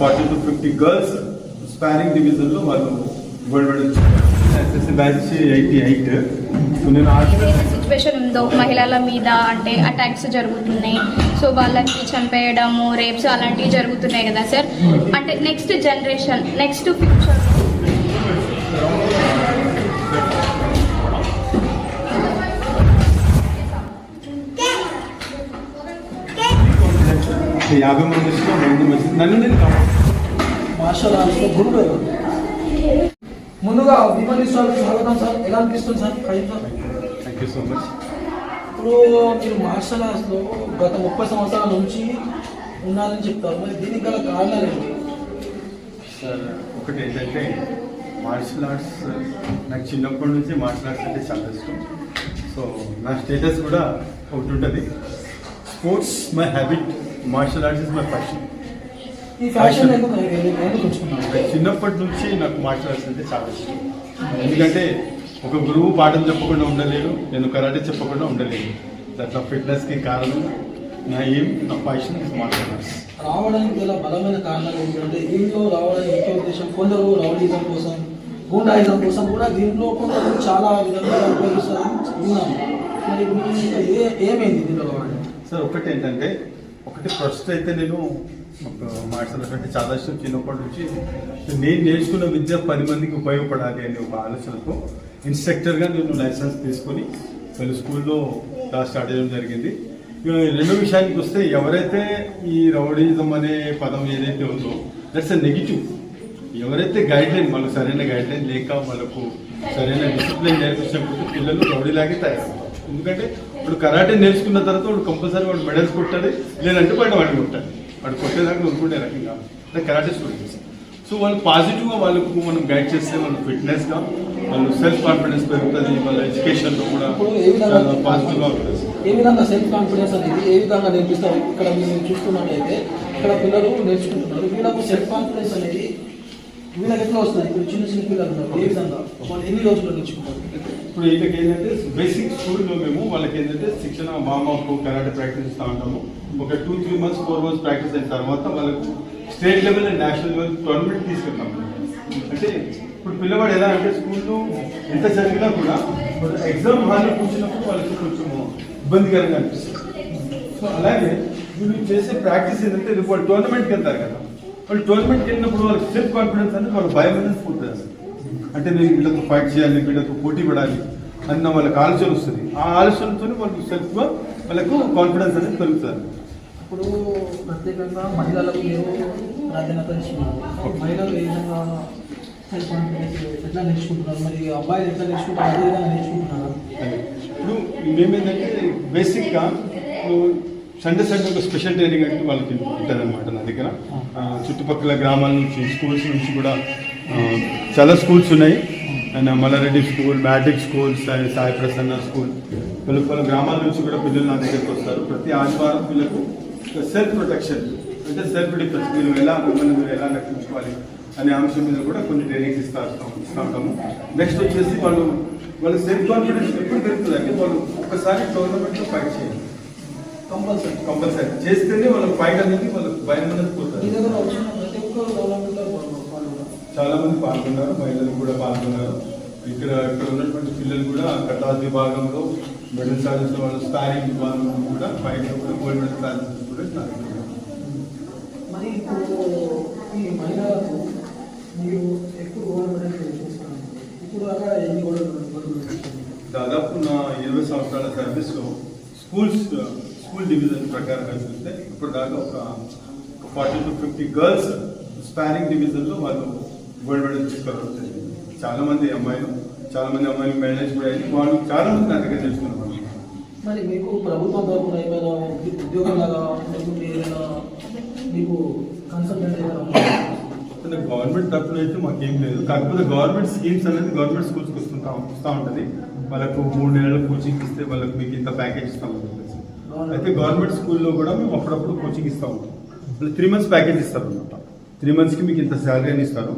Forty to fifty girls sparring డివిజన్లో వాళ్ళు gold medal SSC batch eighty eight. So నేను situation ఉందో? మహిళల మీద అంటే అటాక్స్ జరుగుతున్నాయి. సో వాళ్ళకి చంపేయడము రేప్స్ అలాంటివి జరుగుతున్నాయి కదా సార్ అంటే నెక్స్ట్ జనరేషన్ నెక్స్ట్ ఫ్యూచర్ యాభై మంది మంది మంది నన్ను నేను మార్షల్ ఆర్ట్స్లో గురువు ముందుగా విమలి సార్ స్వాగతం సార్. ఎలా అనిపిస్తుంది sir? Kavitha thank you so much ఇప్పుడు మీరు మార్షల్ ఆర్ట్స్లో గత ముప్పై సంవత్సరాల నుంచి ఉన్నారని చెప్తారు. మరి దీనికి గల కారణాలు ఏంటి? సార్ ఒకటి ఏంటంటే మార్షల్ ఆర్ట్స్ నాకు చిన్నప్పటి నుంచి మార్షల్ ఆర్ట్స్ అంటే చాలా ఇష్టం. సో నా స్టేటస్ కూడా ఒకటి ఉంటుంది. Sports my habit martial arts is my passion ఈ ఫ్యాషన్ చిన్నప్పటి నుంచి నాకు మార్షల్ ఆర్ట్స్ అంటే చాలా ఇష్టం. ఎందుకంటే ఒక గురువు పాఠం చెప్పకుండా ఉండలేడు నేను కరాటే చెప్పకుండా ఉండలేను. దట్ నా ఫిట్నెస్కి కారణం. నా ఏం నా ప్యాషన్ ఇస్ మార్షల్ ఆర్ట్స్ రావడానికి గల బలమైన కారణాలు ఏంటంటే దీంట్లో రావడానికి ముఖ్య ఉద్దేశం కొందరు రౌడీజం కోసం గూండాయిజం కోసం కూడా దీంట్లో కొందరు చాలా విధంగా ఉపయోగిస్తారని విన్నాము మరి ఏమైంది దీంట్లో సార్ ఒకటి ఏంటంటే ఒకటి ఫస్ట్ అయితే నేను మార్షల్ ఆర్ట్స్ అంటే చాలా ఇష్టం. చిన్నప్పటి నుంచి నేను నేర్చుకున్న విద్య పది మందికి ఉపయోగపడాలి అనే ఒక ఆలోచనతో ఇన్స్ట్రక్టర్గా నేను లైసెన్స్ తీసుకొని పలు స్కూల్లో క్లాస్ స్టార్ట్ చేయడం జరిగింది. రెండో విషయానికి వస్తే ఎవరైతే ఈ రౌడీజం అనే పదం ఏదైతే ఉందో దట్స్ ఎ నెగిటివ్ ఎవరైతే గైడ్లైన్ వాళ్ళు వాళ్ళకి సరైన గైడ్లైన్ లేక వాళ్ళకు సరైన డిసిప్లిన్ నేర్పించినప్పుడు పిల్లలు రౌడీలాగే తయారవుతారు. ఎందుకంటే ఇప్పుడు కరాటే నేర్చుకున్న తర్వాత వాడు కంపల్సరీ వాడు మెడల్స్ కొట్టాలి లేదంటే బయట వాడిని కొట్టాలి. వాడు కొట్టేదాకా ఊరుకునే రకంగా అంటే కరాటే స్టూడెంట్స్ సో వాళ్ళు పాజిటివ్గా వాళ్ళకు మనం గైడ్ చేస్తే వాళ్ళు ఫిట్నెస్గా వాళ్ళు సెల్ఫ్ కాన్ఫిడెన్స్ పెరుగుతుంది వాళ్ళ ఎడ్యుకేషన్లో కూడా పాజిటివ్గా ఉంటుంది. ఏ విధంగా సెల్ఫ్ కాన్ఫిడెన్స్ అనేది ఏ విధంగా నేర్పిస్తారు? ఇక్కడ మీరు చూస్తున్నట్టయితే ఇక్కడ పిల్లలు నేర్చుకుంటున్నారు. వీళ్ళకు సెల్ఫ్ కాన్ఫిడెన్స్ అనేది వీళ్ళకి ఎట్లా వస్తుంది? ఇప్పుడు చిన్న చిన్న పిల్లలు ఉన్నారు ఏ విధంగా? వాళ్ళు ఎన్ని రోజులు నేర్చుకుంటారు? ఇప్పుడు వీళ్ళకి ఏంటంటే బేసిక్ స్కూల్లో మేము వాళ్ళకి ఏంటంటే శిక్షణ వామప్ కరాటే ప్రాక్టీస్ ఇస్తూ ఉంటాము. ఒక two three months four months practice అయిన తర్వాత వాళ్ళకు state level and national level tournament తీసుకెళ్తాం. అంటే ఇప్పుడు పిల్లవాడు ఎలా అంటే స్కూల్లో ఎంత చదివినా కూడా ఎగ్జామ్ హాల్లో కూర్చున్నప్పుడు వాళ్ళకి కొంచెం ఇబ్బందికరంగా అనిపిస్తుంది. సో అలాగే వీళ్ళు చేసే ప్రాక్టీస్ ఏంటంటే రేపు టోర్నమెంట్కి వెళ్తారు కదా. వాళ్ళు టోర్నమెంట్కి వెళ్ళినప్పుడు వాళ్ళకి సెల్ఫ్ కాన్ఫిడెన్స్ అనేది వాళ్ళ భయం అనేది పోతుంది. అంటే నేను వీళ్ళతో ఫైట్ చేయాలి వీళ్ళతో పోటీ పడాలి అన్న వాళ్ళకి ఆలోచన వస్తుంది. ఆ ఆలోచనతో వాళ్ళకి సెల్ఫ్గా వాళ్ళకు కాన్ఫిడెన్స్ అనేది పెరుగుతుంది. ఇప్పుడు ప్రత్యేకంగా మహిళలకు మీరు ప్రాధాన్యత ఇస్తున్నారు మహిళలు ఏ విధంగా సెల్ఫ్ కాన్ఫిడెన్స్ ఎట్లా నేర్చుకుంటున్నారు? మరి అబ్బాయిలు ఎట్లా నేర్చుకుంటారు? అదే విధంగా నేర్చుకుంటున్నారు. ఇప్పుడు మేమేంటంటే బేసిక్గా సండే సండే ఒక స్పెషల్ ట్రైనింగ్ అంటే వాళ్ళకి ఉంటుంది అనమాట నా దగ్గర. చుట్టుపక్కల గ్రామాల నుంచి స్కూల్స్ నుంచి కూడా చాలా స్కూల్స్ ఉన్నాయి. And Mallareddy school matric school Sai Sai Prasanna school. పలు పలు గ్రామాల నుంచి కూడా పిల్లలు నా దగ్గరికి వస్తారు. ప్రతి ఆదివారం పిల్లలకు సెల్ఫ్ ప్రొటెక్షన్ అంటే సెల్ఫ్ డిఫెన్స్ మీరు ఎలా మిమ్మల్ని మీరు ఎలా రక్షించుకోవాలి అనే అంశం మీద కూడా కొన్ని ట్రైనింగ్స్ ఇస్తా ఇస్తా ఉంటాము. నెక్స్ట్ వచ్చేసి వాళ్ళు వాళ్ళ సెల్ఫ్ కాన్ఫిడెన్స్ ఎప్పుడు పెరుగుతుంది అంటే వాళ్ళు ఒకసారి టోర్నమెంట్లో ఫైట్ చేయాలి. కంపల్సరీ. కంపల్సరీ. చేస్తేనే వాళ్ళ ఫైట్ అనేది వాళ్ళకి భయం అనేది పోతుంది. చాలా మంది పాల్గొన్నారు మహిళలు కూడా పాల్గొన్నారు. ఇక్కడ ఇక్కడ ఉన్నటువంటి పిల్లలు కూడా కటాస్ విభాగంలో మెడల్ సాధించిన వాళ్ళు స్పారింగ్ విభాగంలో కూడా ఫైట్ కూడా గోల్డ్ మెడల్ సాధించిన కూడా. మరి ఇప్పుడు ఈ మహిళలకు మీరు ఎక్కువ ఇప్పుడు దాకా ఎన్ని దాదాపు నా ఇరవై సంవత్సరాల సర్వీస్లో స్కూల్స్ స్కూల్ డివిజన్ ప్రకారంగా చూస్తే ఇప్పుడు దాకా ఒక forty to fifty girls sparring డివిజన్లో వాళ్ళు గోల్డ్ మెడల్ తీసుకోవడం జరిగింది. చాలా మంది అమ్మాయిలు చాలా మంది అమ్మాయిలు మెడల్స్ కూడా అయ్యి వాళ్ళు చాలా మంది నా దగ్గర తెలుసుకున్నారు మరి మీకు ప్రభుత్వం తరఫున ఏమైనా ఉద్యోగం లాగా ఏదైనా మీకు కన్సల్టెంట్ ఏదైనా గవర్నమెంట్ తరఫున అయితే మాకేం లేదు. కాకపోతే గవర్నమెంట్ స్కీమ్స్ అనేది గవర్నమెంట్ స్కూల్స్కి వస్తుంటా వస్తూ ఉంటుంది. వాళ్ళకు మూడు నెలలు కోచింగ్ ఇస్తే వాళ్ళకి మీకు ఇంత ప్యాకేజ్ చెప్పేసి అయితే గవర్నమెంట్ స్కూల్లో కూడా మేము అప్పుడప్పుడు కోచింగ్ ఇస్తూ ఉంటాం. త్రీ మంత్స్ ప్యాకేజ్ ఇస్తారు అనమాట త్రీ మంత్స్కి మీకు ఇంత శాలరీ అని ఇస్తారు.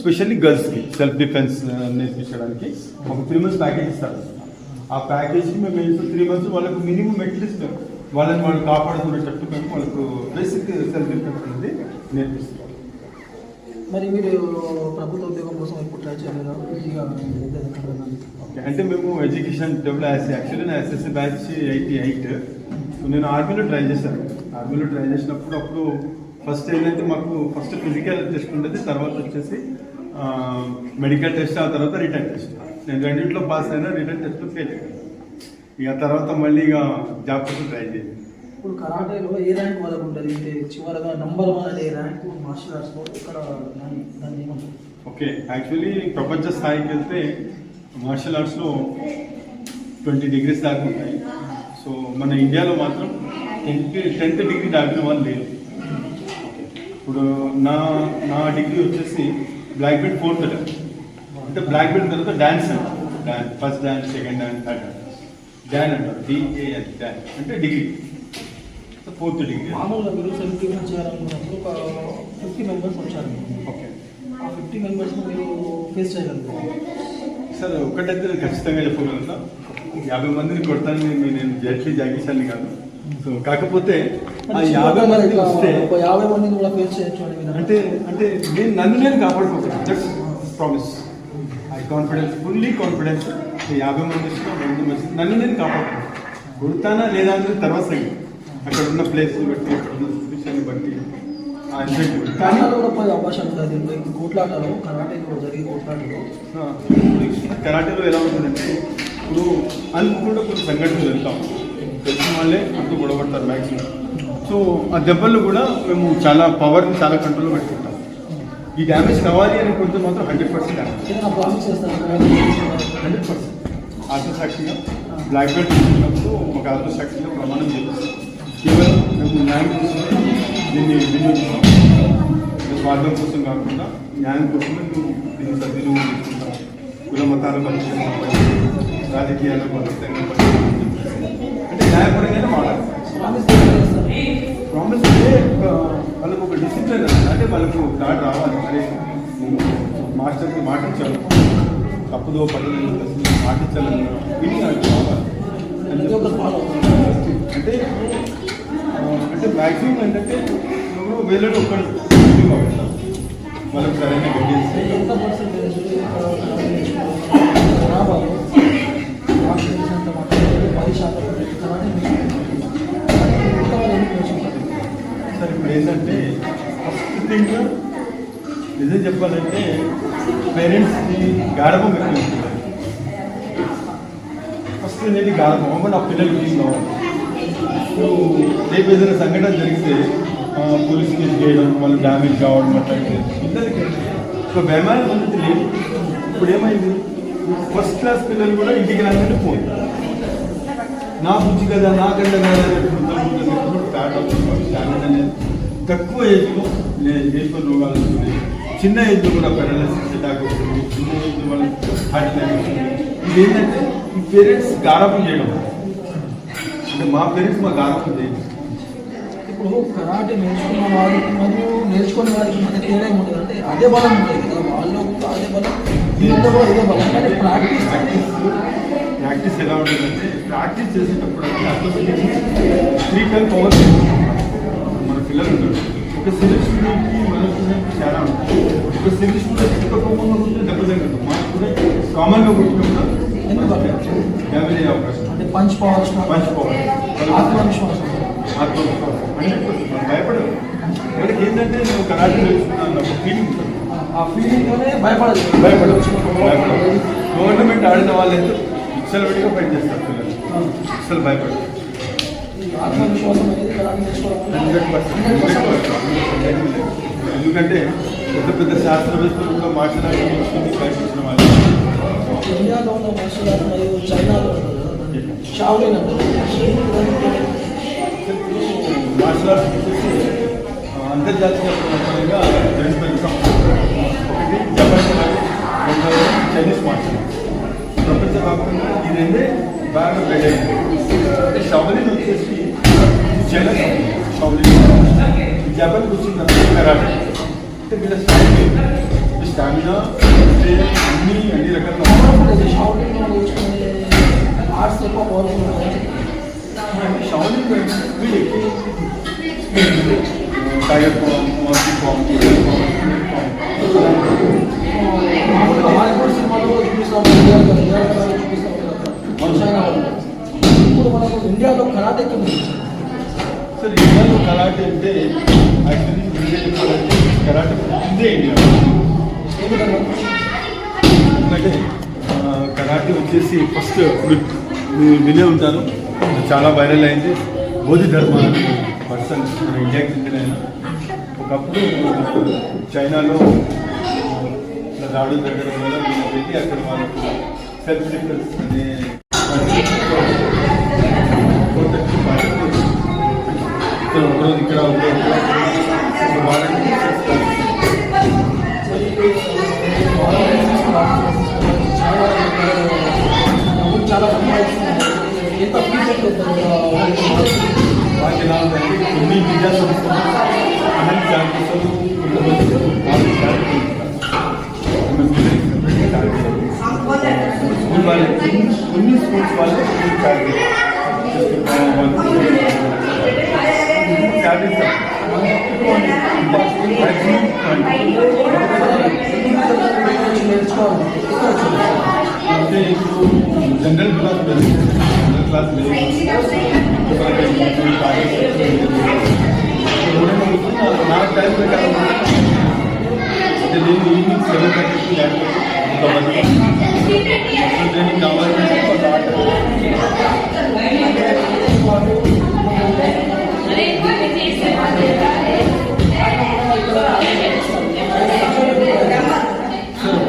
స్పెషల్లీ గర్ల్స్కి సెల్ఫ్ డిఫెన్స్ నేర్పించడానికి ఒక త్రీ మంత్స్ ప్యాకేజ్ ఇస్తారు. ఆ ప్యాకేజ్కి మేము ఏంటో త్రీ మంత్స్ వాళ్ళకు మినిమం అట్లీస్ట్ వాళ్ళని వాళ్ళు కాపాడుకునేటట్టు మేము వాళ్ళకు బేసిక్ సెల్ఫ్ డిఫెన్స్ అనేది నేర్పిస్తాం. మరి మీరు ప్రభుత్వ ఉద్యోగం కోసం ఎప్పుడు ట్రై చేయలేదా? ఓకే అంటే మేము ఎడ్యుకేషన్ డెవలప్ యాక్చువల్లీ నా ఎస్ఎస్సి బ్యాచ్ ఎయిటీ ఎయిట్ నేను ఆర్మీలో ట్రై చేశాను. ఆర్మీలో ట్రై చేసినప్పుడు అప్పుడు ఫస్ట్ ఏంటంటే మాకు ఫస్ట్ ఫిజికల్ టెస్ట్ ఉండేది తర్వాత వచ్చేసి మెడికల్ టెస్ట్ ఆ తర్వాత రిటర్న్ టెస్ట్ నేను రెండింటిలో పాస్ అయినా రిటర్న్ టెస్ట్ ఫెయిల్ అయ్యాను ఇక తర్వాత మళ్ళీ ఇక జాబ్ కోసం ట్రై చేయాలి ఇప్పుడు కరాటేలో ఏ ర్యాంక్ వరకు ఉంటుంది? అంటే చివరగా నంబర్ వన్ అనే ర్యాంక్ మార్షల్ ఆర్ట్స్లో ఇక్కడ దాన్ని దాన్ని ఏమంటారు? ఓకే యాక్చువల్లీ ప్రపంచ స్థాయికి వెళ్తే మార్షల్ ఆర్ట్స్లో ట్వంటీ డిగ్రీస్ దాకా ఉంటాయి. సో మన ఇండియాలో మాత్రం టెన్త్ టెన్త్ డిగ్రీ దాటిన వాళ్ళు లేరు. ఇప్పుడు నా నా డిగ్రీ వచ్చేసి బ్లాక్ బెల్ట్ ఫోర్త్ అంటే. బ్లాక్ బెల్ట్ తర్వాత డ్యాన్స్ అంటారు dance first dance second dance third dance dan అంటారు. డిఏఎన్ డ్యాన్ అంటే డిగ్రీ. ఫోర్త్ డిగ్రీ మామూలుగా మీరు సెవెంటీ చేయాలనుకున్నప్పుడు ఒక ఫిఫ్టీ మెంబర్స్ వచ్చారు ఓకే. ఆ ఫిఫ్టీ మెంబర్స్ని మీరు ఫేస్ చేయగలుగుతారు సార్ ఒక్కటైతే నేను ఖచ్చితంగా చెప్పగలుగుతా యాభై మందిని కొడతానని నేను- జడ్లీ జాగీశాన్ని కాదు. సో కాకపోతే ఆ యాభై మంది వస్తే ఒక యాభై మందిని కూడా ఫేస్ చేయొచ్చు అంటే అంటే నేను నన్ను నేను కాపాడుకోగలను just promise I confidence fully confidence యాభై మంది వచ్చినా మంది నన్ను నేను కాపాడుతాను కొడతానా లేదా అనేది తర్వాత సంగతి. అక్కడ ఉన్న ప్లేస్ బట్టి అక్కడ ఉన్న సిచ్యువేషన్ బట్టి ఆ effect బట్టి. కానీ కానీ కూడా పోయే అవకాశం ఉంటుంది దీంట్లో ఈ కోట్లాటలో కరాటేలో జరిగే కోట్లాటలో. ఆ, ఇప్పుడు కరాటేలో ఎలా ఉంటుందంటే ఇప్పుడు అనుకుండా కొన్ని సంఘటనలు వెళ్తాం తెలిసిన వాళ్ళే అంటూ గొడవపడతారు మ్యాక్సిమం సో ఆ దెబ్బలు కూడా మేము చాలా పవర్ని చాలా కంట్రోల్లో పెట్టుకుంటాం. ఈ డ్యామేజ్ కావాలి అని కొంచెం మాత్రం హండ్రెడ్ పర్సెంట్ హండ్రెడ్ పర్సెంట్ ఆత్మసాక్షిగా బ్లాక్ బెల్ట్ తీసుకున్నప్పుడు ఒక ఆత్మసాక్షిగా ప్రమాణం చేపిస్తాం కేవలం మేము న్యాయం కోసం దీన్ని వినియోగిస్తాం స్వార్థం కోసం కాకుండా న్యాయం కోసమే మేము దీన్ని సద్వినియోగం చేసుకుంటాం కుల మతాలకు పరిచయం పని, రాజకీయాలకు అతీతంగా అంటే న్యాయపరంగానే మాట్లాడతాం ప్రామిస్ అంటే వాళ్ళకు ఒక డిసిప్లిన్ అంటే వాళ్ళకు దాడి రావాలి. అరే మాస్టర్కి మాటించాలి తప్పుదో పడలేదు మాటించాలని ఇది నాకు రావాలి అంటే అంటే మ్యాక్సిమం ఏంటంటే నువ్వు వేలలో ఒక్కడు. వాళ్ళకి సరైన గైడెన్స్ ఎంత సార్ ఇప్పుడు ఏంటంటే ఫస్ట్ థింగ్ నిజం చెప్పాలంటే పేరెంట్స్కి గాఢవం ఎక్కువ ఫస్ట్ అనేది గాఢం అమ్మ ఆ పిల్లలకి ఏం కావాలి? రేపు ఏదైనా సంఘటన జరిగితే ఆ, పోలీస్ కేసు చేయడం వాళ్ళు డ్యామేజ్ కావడం అట్లా అయితే పిల్లలకి ఒక భయమైన పద్ధతి లేదు ఇప్పుడు ఏమైంది ఫస్ట్ క్లాస్ పిల్లలు కూడా ఇంటికి రాగానే ఫోన్. నా బుద్ధి కదా నా కన్నా కదా అని చెప్పుకుంటూ ఉంటారు. స్టార్ట్ అవుతుంది స్టాండర్డ్ అనేది తక్కువ ఏజ్లో ఏజ్లో రోగాలు వస్తున్నాయి. చిన్న ఏజ్లో కూడా పెరాలసిస్ అటాక్ వస్తుంది. చిన్న ఏజ్లో వాళ్ళకి హార్ట్ అటాక్ వస్తుంది. ఇది ఏంటంటే ఈ పేరెంట్స్ గారపం చేయడం. అంటే మా పేరెంట్స్ మా చేయడం ఇప్పుడు కరాటే నేర్చుకున్న వారికి మరియు నేర్చుకునే వారికి మధ్య తేడా ఏముంటుంది అంటే అదే బలం ఉంటుంది కదా. వాళ్ళు కూడా అదే బలం దీంట్లో కూడా ఇదే బలం. కానీ ప్రాక్టీస్ ప్రాక్టీస్ ఎలా ఉంటుందంటే ప్రాక్టీస్ చేసేటప్పుడు త్రీ టైం పవర్ మన పిల్లలు ఉంటారు ఒక సివిల్ స్టూడెంట్కి మన స్టూడెంట్కి చాలా ఉంటుంది. ఒక సివిల్ స్టూడెంట్ ఒక కోపంగా ఉంటే దెబ్బ తగ్గదు మా స్టూడెంట్ కామన్గా కొట్టినప్పుడు ఎందుకంటే డ్యామేజ్ అయ్యే అవకాశం. అంటే పంచ్ పవర్ పంచ్ పవర్ ఆత్మవిశ్వాసం భయపడదు ఏంటంటే కరాటే నేర్చుకున్నాను ఫీలింగ్ ఉంటుంది ఆ ఫీలింగ్తోనే భయపడదు. గవర్నమెంట్ ఆడిన వాళ్ళైతే విచ్చలవిడిగా ఫైట్ చేస్తారు పిల్లలు అసలు భయపడదు ఆత్మవిశ్వాసం అనేది కరాటే నేర్చుకోవడం ఎందుకంటే పెద్ద పెద్ద శాస్త్రవేత్తలు కూడా నేర్చుకుని ప్రయత్నించిన వాళ్ళు. ఇండియాలో ఉన్న మరియు చైనాలో షావులిన్ మార్షల్ ఆర్ట్స్ వచ్చేసి అంతర్జాతీయ పరంగా రెండు ఒకటి జపాన్ రెండవది చైనీస్ మార్షల్ ఆర్ట్స్ ప్రపంచవ్యాప్తంగా ఈ రెండే బాగా పెద్ద అంటే షవలిన్ వచ్చేసి చైనా షవలిన్ జపాన్కి వచ్చిన తర్వాత కరాటే అంటే వీళ్ళ స్టామినా స్టామినా అన్ని అన్ని రకాల పవర్ఫుల్ ఆర్ట్స్ ఎక్కువ పోలింగ్ షౌండింగ్ వీళ్ళు ఎక్కువ టైర్ ఫామ్ మోసీ ఫామ్ హాలీవుడ్ సినిమాలో చూపిస్తాం చూపిస్తాం మనుషంగా ఇప్పుడు మనకు ఇండియాలో కరాటే కింద సార్ ఇండియాలో కరాటే అంటే యాక్చువల్లీ ఇండియాలో కరాటే కరాటే ఇదే ఇండియా ఎందుకంటే కరాటే వచ్చేసి ఫస్ట్ మీరు వినే ఉంటారు. చాలా వైరల్ అయింది. బోధి ధర్మ పర్సన్ మన ఇండియాకి చెందిన ఒకప్పుడు చైనాలో ఇట్లా దాడులు జరగడం వల్ల వీళ్ళు వెళ్ళి అక్కడ వాళ్ళకు సెల్ఫ్ డిఫెన్స్ అనే ఇక్కడ ఒకరోజు ఇక్కడ ఒకరోజు చాలా సంపాదిస్తున్నారు ఎంత ఫీచర్ వాళ్ళకి ఎలా ఉందంటే కొన్ని విద్యా సంస్థలు అన్ని క్యాంపస్లు కొంతమంది వాళ్ళు క్యాంపస్ స్కూల్ వాళ్ళకి కొన్ని స్కూల్స్ వాళ్ళకి నేర్చుకోవాలి అంటే ఇప్పుడు general class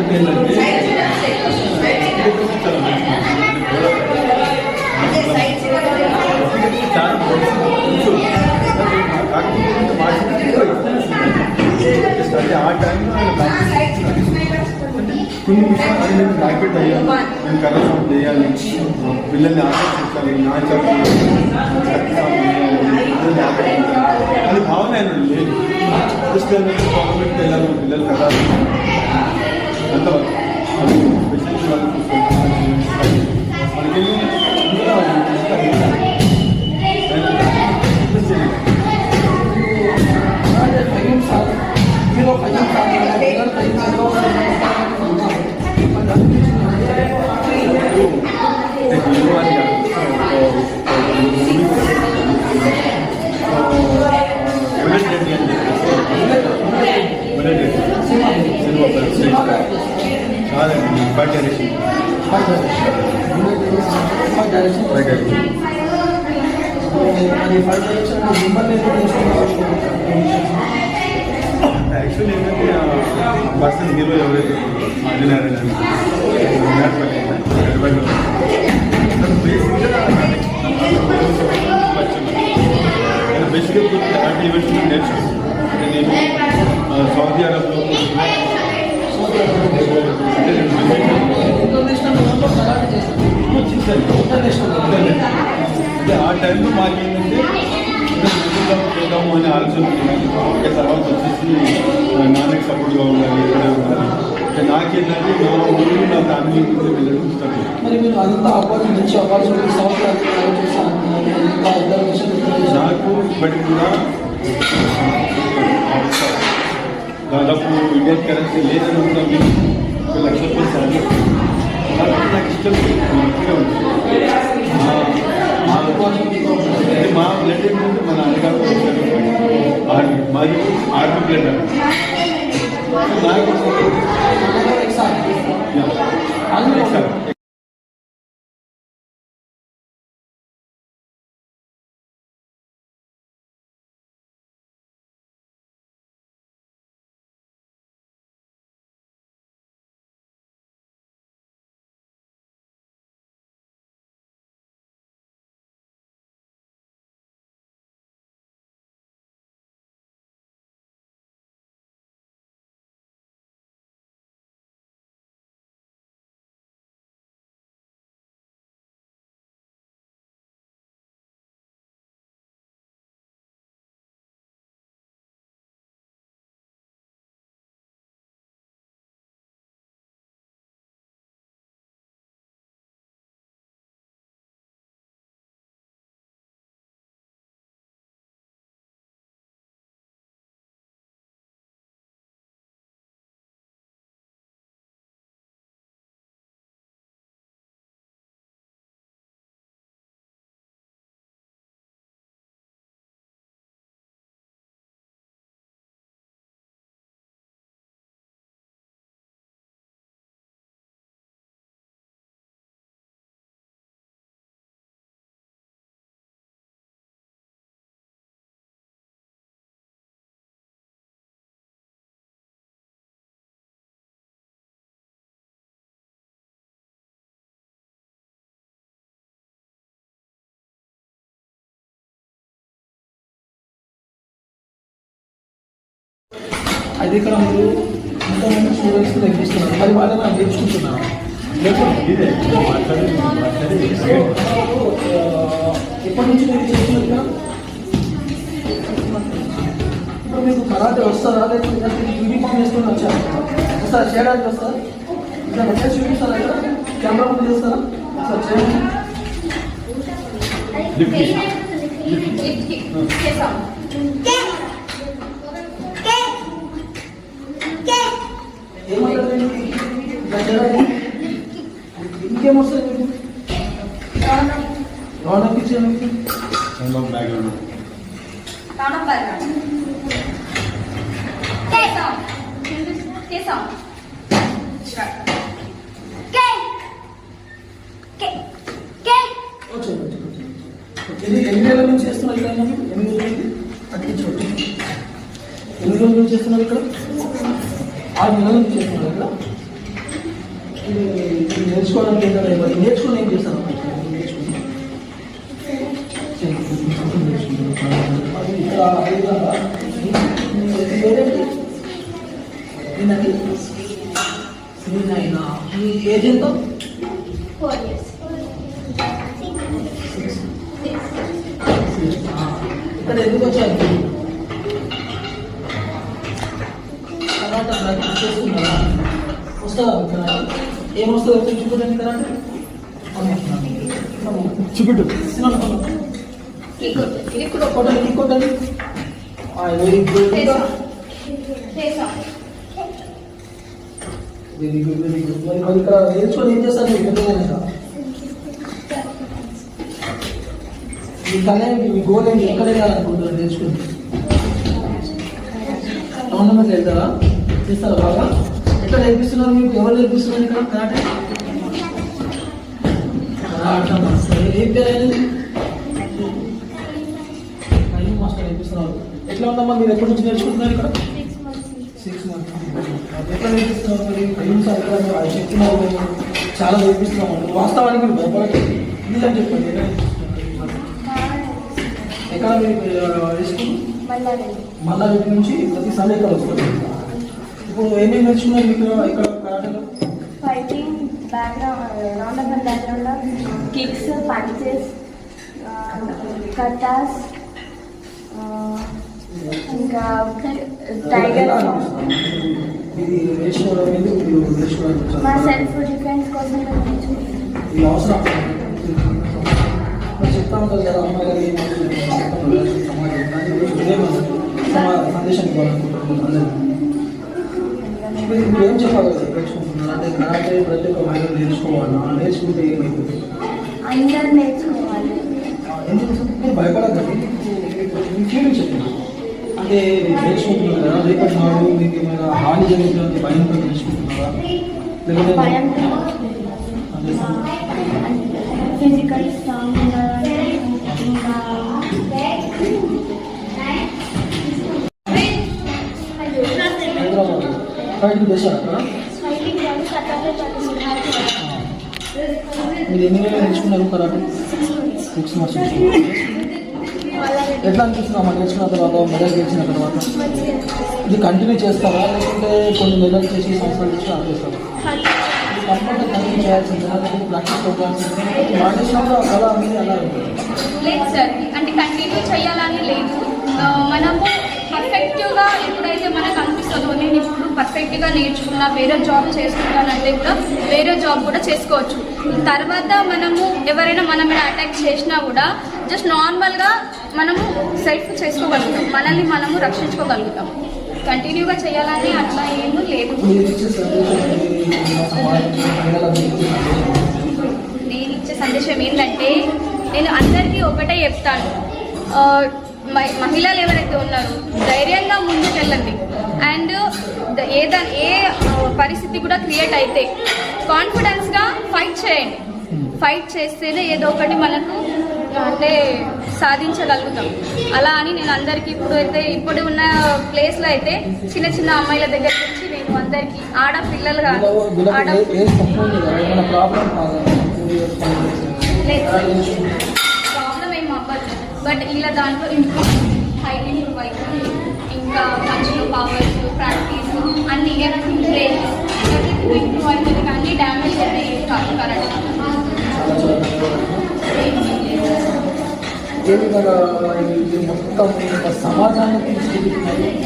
general class just అంటే ఆ టైంలో ఆయన ప్రాక్టీస్ కొన్ని విషయాలు అది నేను బ్యాకెట్ అయ్యాను నేను కరెక్ట్ చేయాలి పిల్లల్ని ఆకర్షించాలి నాచాలి అది భావన ఆయన లేదు జస్ట్ గవర్నమెంట్కి వెళ్ళాలి మన పిల్లలు కదా అంతవరకు అది స్పెషల్ వాళ్ళకి మనకి కాదండి బట్ డైరెక్షన్ అది డైరెక్షన్ మిమ్మల్ని యాక్చువల్లీ ఏంటంటే బస్సు హీరో ఎవరైతే ఆదినారాయణ మంచి ఆపర్చునిటీ సౌత్ చేస్తాను ఇంకా ఇద్దరు విషయాలు నాకు ఇప్పటికి కూడా దాదాపు ఇండియన్ కరెన్సీ లేదని కూడా మీరు ఒక లక్ష రూపాయలు సార్లు కాబట్టి నాకు ఇష్టం మంచిగా ఉంది మా- మా అంటే మా బ్లడ్ ఏంటంటే మా నాన్నగారు ఆర్మీ మాది ఆర్మీ బ్లడ్ నాకు అయితే ఇక్కడ మీరు ఇంతమంది స్టూడెంట్స్ నేర్పిస్తున్నారు మరి ఇదే మాట్లాడి మాట్లాడి ఎప్పటి నుంచి మీరు చేస్తున్నారు ఇక్కడ ఇప్పుడు మీకు కరాటే వస్తారా లేకపోతే యూనిఫామ్ వేసుకొని వచ్చారా వస్తారా చేయడానికి వస్తారా ఇట్లా వచ్చేసి చూపిస్తారా ఇక్కడ కెమెరా ముందు చేస్తారా సార్ చేయండి లిఫ్ట్ ఏమంటారు ఇట్లా మీకు లోన్ ఇచ్చాను మీకు బ్యాక్గ్రౌండ్ చేసాం చేసాం వచ్చేది, ఎన్ని ఎన్ని నెలల నుంచి చేస్తున్నారు ఇక్కడ ఎన్ని రోజులు ఎన్ని రోజుల నుంచి చేస్తున్నారు ఇక్కడ ఆరు నెలల నుంచి చేస్తున్నారు ఇక్కడ ఇది ఇది నేర్చుకోవడానికి ఏంటంటే మరి నేర్చుకుని ఏం చేస్తారు నేర్చుకుని అది ఇక్కడ అదే విధంగా మీ పేరేంటి? ఏంటండి శ్రీనైనా మీ ఏజ్ ఎంత ఫోర్ ఇయర్స్ ఇక్కడ ఎందుకు వచ్చారు చేస్తున్నారా వస్తుందా ఇక్కడ ఏమొస్తుందో వచ్చి చూడండి కదా చూపెట్టు ఇక్కడ కొట్టండి ఈ very good very good very good మరి మరి ఇక్కడ నేర్చుకొని ఏం చేస్తాను మీ కళ మీ గోల్ ఏంటి ఎక్కడ వెళ్ళాలనుకుంటున్నారు నేర్చుకుని అవునమ్మ వెళ్తారా చేస్తారా బాగా ఎక్కడ నేర్పిస్తున్నారు మీకు ఎవరు నేర్పిస్తున్నారు ఇక్కడ? కరాటే? Karate master. ఏం పేరు అనేది కయ్యం మాస్టర్ నేర్పిస్తున్నారు. ఎట్లా ఉందమ్మా? మీరు ఎప్పటి నుంచి నేర్చుకుంటున్నారు ఇక్కడ? సిక్స్ మంత్స్ ఎట్లా నేర్పిస్తున్నారు మరి? కయ్యం సార్ చాలా నేర్పిస్తున్నాము వాస్తవానికి మీరు చెప్పండి ఎలా నేర్పిస్తున్నారు? ఎక్కడ మీరు తీసుకుని మల్లారెడ్డి. నుంచి ప్రతి సండే ఇక్కడ వస్తుంది ఇప్పుడు ఏమేమి నేర్చుకున్నారు మీకు ఇక్కడ కరాటేలో fighting background round up background kicks punches katas ఇంకా టైగర్ ఇది నేర్చుకోవడం ఎందుకు మీరు నేర్చుకోవడానికి మా వచ్చారు? సెల్ఫ్ డిఫెన్స్ కోసం నేర్చుకుంటాం. ఇది అవసరం మరి చెప్తా ఉంటుంది కదా అమ్మాయి గారు ఏం మాట్లాడుతున్నారు, సమాజం దాని గురించి మీరేమన్నా సమా- సందేశం ఇవ్వాలనుకుంటున్నారు అందరికీ? మీరు మీరు ఏం చెప్పాలి నేర్చుకుంటున్నారు అంటే కరాటే ప్రతి ఒక్క మహిళ నేర్చుకోవాలా నేర్చుకుంటే ఏమైతుంది అందరు నేర్చుకోవాలి ఎందుకు మీరు భయపడకండి మీ ఫీలింగ్ చెప్పండి అంటే మీరు నేర్చుకుంటున్నారు కదా రేపటి నాడు మీకు ఏమైనా హాని జరుగుతుంది భయంతో నేర్చుకుంటున్నారా లేకపోతే భయం అంటే ఫిజికల్ స్ట్రాంగ్ హైదరాబాద్ ఫైట్ చేశారు అక్కడ మీరు ఎన్ని వేలు నేర్చుకున్నారు కరాటే? సిక్స్ మంత్స్ ఎట్లా అనిపిస్తుంది? అమ్మ నేర్చుకున్న తర్వాత మెడల్ గెలిచిన తర్వాత? ఇది కంటిన్యూ చేస్తారా? లేకుంటే కొన్ని మెడల్ చేసి సంవత్సరాలు చేసి ఆపేస్తారా కంపల్సరీ కంటిన్యూ చేయాల్సిందే. లేకపోతే ప్రాక్టీస్ అవ్వాల్సిందే మానేసినప్పుడు ఆ కళ అనేది అలా ఉంటుంది. లేదు సార్. అంటే కంటిన్యూ చేయాలని లేదు. మనము పర్ఫెక్ట్గా అనిపిస్తుందో నేను ఇప్పుడు పర్ఫెక్ట్గా నేర్చుకున్నా వేరే జాబ్ చేస్తున్నానంటే కూడా వేరే జాబ్ కూడా చేసుకోవచ్చు. తర్వాత మనము ఎవరైనా మన మీద అటాక్ చేసినా కూడా జస్ట్ నార్మల్గా మనము సెల్ఫ్ చేసుకోగలుగుతాం. మనల్ని మనము రక్షించుకోగలుగుతాం. కంటిన్యూగా చేయాలని అట్లా ఏమీ లేదు? నేను ఇచ్చే సందేశం ఏంటంటే నేను అందరికీ ఒకటే చెప్తాను. మహిళలు ఎవరైతే ఉన్నారో ధైర్యంగా ముందుకెళ్ళండి. అండ్ ఏదా ఏ పరిస్థితి కూడా క్రియేట్ అయితే కాన్ఫిడెన్స్గా ఫైట్ చేయండి. ఫైట్ చేస్తేనే ఏదో ఒకటి మనకు అంటే సాధించగలుగుతాం. అలా అని నేను అందరికీ ఇప్పుడు అయితే ఇప్పుడు ఉన్న ప్లేస్లో అయితే చిన్న చిన్న అమ్మాయిల దగ్గర నుంచి నేను అందరికీ ఆడపిల్లలు కాదు ఆడ ప్రాబ్లం ఏం అవ్వదు. బట్ ఇలా దాంట్లో ఇంప్రూవ్ ఇంకా ఇంకా మంచిలో పవర్స్ ప్రాక్టీస్ అన్ని బ్రెయిన్ ఎవ్రీథింగ్ ఇంప్రూవ్ అవుతుంది కానీ డ్యామేజ్ అయితే ఏం కాదు కరెక్ట్. ఏ విధంగా మొత్తం తీసుకెళ్తున్నారు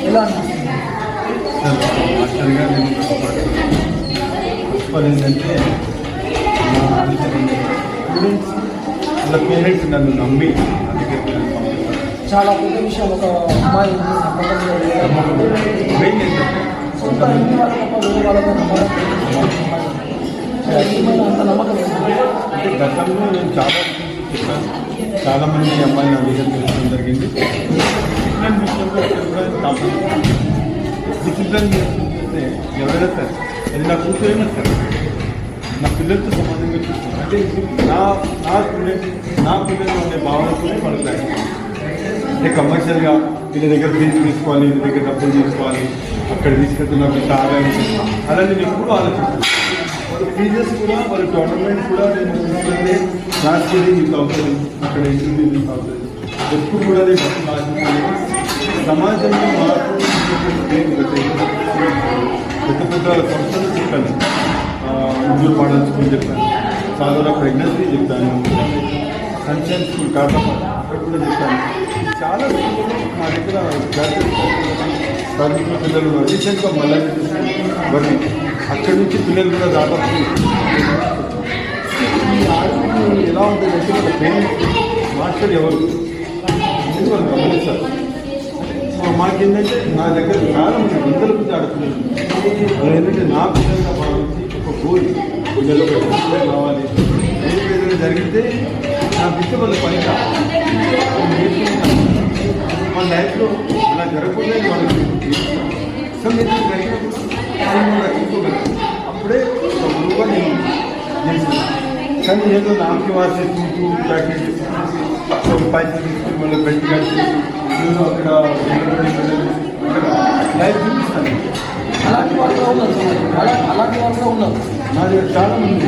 ఎలా నేను ఫస్ట్ ఏంటంటే స్టూడెంట్స్ వాళ్ళ పేరెంట్స్ నన్ను నమ్మి చాలా పెద్ద విషయం. ఒక అమ్మాయి ఉంది, సొంత ఇంటి వాళ్ళ తప్ప వేరే వాళ్ళతో నమ్మడం అంత నమ్మకం అంటే గతంలో నేను చాలా చెప్పాను చాలా మంది అమ్మాయిలు నా దగ్గర తెలుసుకోవడం జరిగింది. డిసిప్లిన్ విషయంలో డిసిప్లిన్ విషయం ఎవరైనా సరే అది నా కూతురైనా సరే నా పిల్లలతో సమానంగా చూస్తాను అంటే నా నా స్టూడెంట్ నా పిల్లలు అనే భావనతోనే పడతాయి అంటే కమర్షియల్గా వీళ్ళ దగ్గర ఫీజు తీసుకోవాలి వీళ్ళ దగ్గర డబ్బులు తీసుకోవాలి అక్కడ తీసుకెళ్తున్నప్పుడు చాలా అలా నేను ఎప్పుడు ఆలోచిస్తాను. వాళ్ళ ఫీజెస్ కూడా వాళ్ళ టోర్నమెంట్ కూడా నేను చూసుకుంటే లాస్ట్ ఇయర్ మీకు అవుతుంది అక్కడ ఇంటర్వ్యూ మీకు అవుతుంది ఎప్పుడు కూడా నేను డబ్బులు ఆశించాలి సమాజంలో మార్పు పెద్ద పెద్ద సంస్థలు చెప్పాను. ఇంజూర్ మోడల్ చెప్పాను. చాలా ప్రెగ్నెన్సీ చెప్పాను. సన్షైన్ స్కూల్ కాకపోతే అక్కడ కూడా చెప్పాను. చాలా స్కూల్లో మా దగ్గర జాతీయ పిల్లలు రీసెంట్గా మళ్ళీ మరి అక్కడి నుంచి పిల్లలు కూడా దాదాపు ఈ ఆటలు ఎలా ఉంటుందంటే ఒక పేరెంట్స్ మాస్టర్ ఎవరు? ఎందుకు వాళ్ళు గమనిస్తారు మా- మాకేంటంటే నా దగ్గర చాలా మంది వందల మంది ఏంటంటే నా పిల్లలుగా భావించి ఒక గోల్ పిల్లలు ఒక రావాలి ఏదైనా జరిగితే నా బిడ్డ వాళ్ళ పని కాదు. లైఫ్లో అలా జరగకుండా వాళ్ళకి సో మీరు జరిగినప్పుడు వాళ్ళు కూడా రక్షించుకోగలరు అప్పుడే ఒక గురువుగా నేను కానీ ఏదో నాకు వాసి ప్రాక్టీస్ పైసలు తీసుకుని మళ్ళీ బయట కట్టి అక్కడ వెళ్ళి అక్కడ లైఫ్ చూపిస్తాను. అలాంటి వాళ్ళు ఉన్నారు అలా అలాంటి వాళ్ళు ఉన్నారు. నా దగ్గర చాలా మంది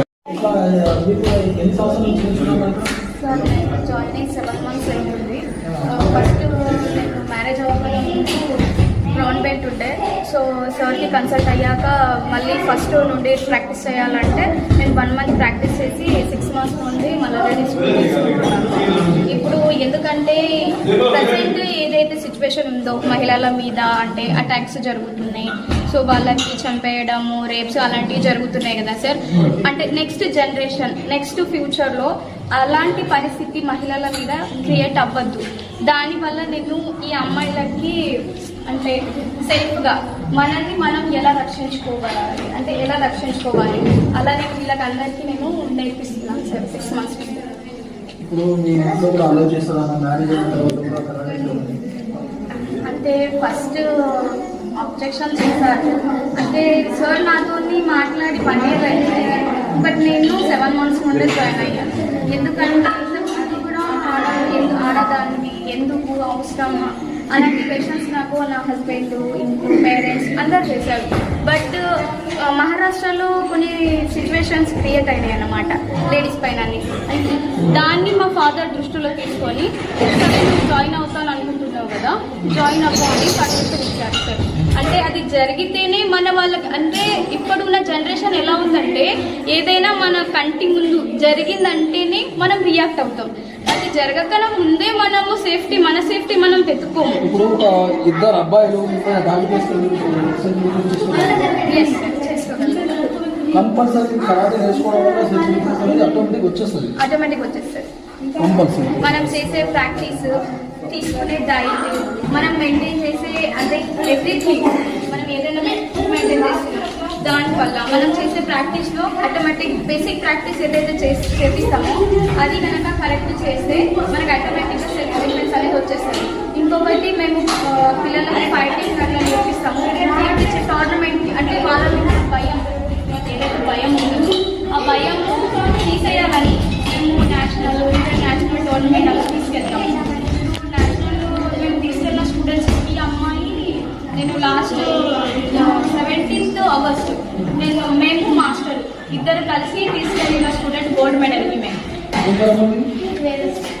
కన్సల్ట్ అయ్యాక మళ్ళీ ఫస్ట్ నుండి ప్రాక్టీస్ చేయాలంటే నేను వన్ మంత్ ప్రాక్టీస్ చేసి సిక్స్ మంత్స్ నుండి మళ్ళీ స్కూల్ తీసుకుంటున్నాను. ఇప్పుడు ఎందుకంటే ప్రజెంట్ ఏదైతే సిచ్యువేషన్ ఉందో మహిళల మీద అంటే అటాక్స్ జరుగుతున్నాయి. సో వాళ్ళకి చంపేయడము రేప్స్ అలాంటివి జరుగుతున్నాయి కదా సార్ అంటే నెక్స్ట్ జనరేషన్ నెక్స్ట్ ఫ్యూచర్లో అలాంటి పరిస్థితి మహిళల మీద క్రియేట్ అవ్వద్దు. దానివల్ల నేను ఈ అమ్మాయిలకి అంటే సేఫ్గా మనల్ని మనం ఎలా రక్షించుకోవాలి? అంటే ఎలా రక్షించుకోవాలి? అలా నేను వీళ్ళకి అందరికీ నేను నేర్పిస్తున్నాను సార్ సిక్స్ మంత్స్ ఇప్పుడు మీ ఇంట్లో కూడా అలో చేస్తారా మ్యారేజ్ అయిన తర్వాత కూడా కరాటే ఉంది. అంటే ఫస్ట్ అబ్జెక్షన్ చేశారు. అంటే సార్ నాతో మాట్లాడి అయితే బట్ నేను సెవెన్ మంత్స్ ముందే జాయిన్ అయ్యాను ఎందుకంటే ఇంతకుముందు కూడా ఆడ ఆడదాన్ని ఎందుకు అవసరమా? అలాంటి క్వశ్చన్స్ నాకు నా హస్బెండ్ ఇంట్లో పేరెంట్స్ అందరు చేశారు. బట్ మహారాష్ట్రలో కొన్ని సిచ్యువేషన్స్ క్రియేట్ అయినాయి అన్నమాట లేడీస్ పైన దాన్ని మా ఫాదర్ దృష్టిలో తీసుకొని జాయిన్ అవుతాను అనుకుంటున్నావు కదా జాయిన్ అవ్వాలి పర్మిషన్ ఇచ్చారు సార్. అంటే అది జరిగితేనే మన వాళ్ళకి అంటే ఇప్పుడున్న జనరేషన్ ఎలా ఉందంటే ఏదైనా మన కంటి ముందు జరిగిందంటేనే మనం రియాక్ట్ అవుతాం. అది జరగకన ముందే మనము సేఫ్టీ మన సేఫ్టీ మనం వెతుక్కోము. ఇప్పుడు ఇద్దరు అబ్బాయిలు ముప్పై దాడి చేస్తారు ఎస్ చేసుకోగలం కంపల్సరీ కరాటే నేర్చుకోవడం వల్ల సెల్ఫ్ డిఫెన్స్ అనేది ఆటోమేటిక్ వచ్చేస్తుంది. ఆటోమేటిక్ వచ్చేస్తుంది. కంపల్సరీ. మనం చేసే ప్రాక్టీస్ తీసుకునే డైట్ మనం మెయింటైన్ చేసే అంటే ఎవ్రీథింగ్ మనం ఏదైనా మెయింటైన్ చేస్తున్నాం. దానివల్ల మనం చేసే ప్రాక్టీస్లో ఆటోమేటిక్ బేసిక్ ప్రాక్టీస్ ఏదైతే చేసి చేపిస్తామో అది చేస్తే మనకి ఆటోమేటిక్గా సెల్ఫ్ డిఫెన్స్ అనేది వచ్చేస్తుంది. ఇంకొకటి మేము పిల్లలకి ఫైటింగ్ అట్లా నేర్పిస్తాము. నేర్పించే టోర్నమెంట్ అంటే వాళ్ళకి భయం. ఏదైతే భయం ఉందో ఆ భయం తీసేయాలని మేము నేషనల్ ఇంటర్నేషనల్ టోర్నమెంట్ అలా తీసుకెళ్తాము. నేషనల్ మేము తీసుకెళ్ళిన స్టూడెంట్స్ ఈ అమ్మాయి నేను లాస్ట్ సెవెంటీన్త్ ఆగస్ట్ నేను మేము మాస్టర్ ఇద్దరు కలిసి తీసుకెళ్ళిన స్టూడెంట్ గోల్డ్ మెడల్కి మేము. ఎంతమంది ఫస్ట్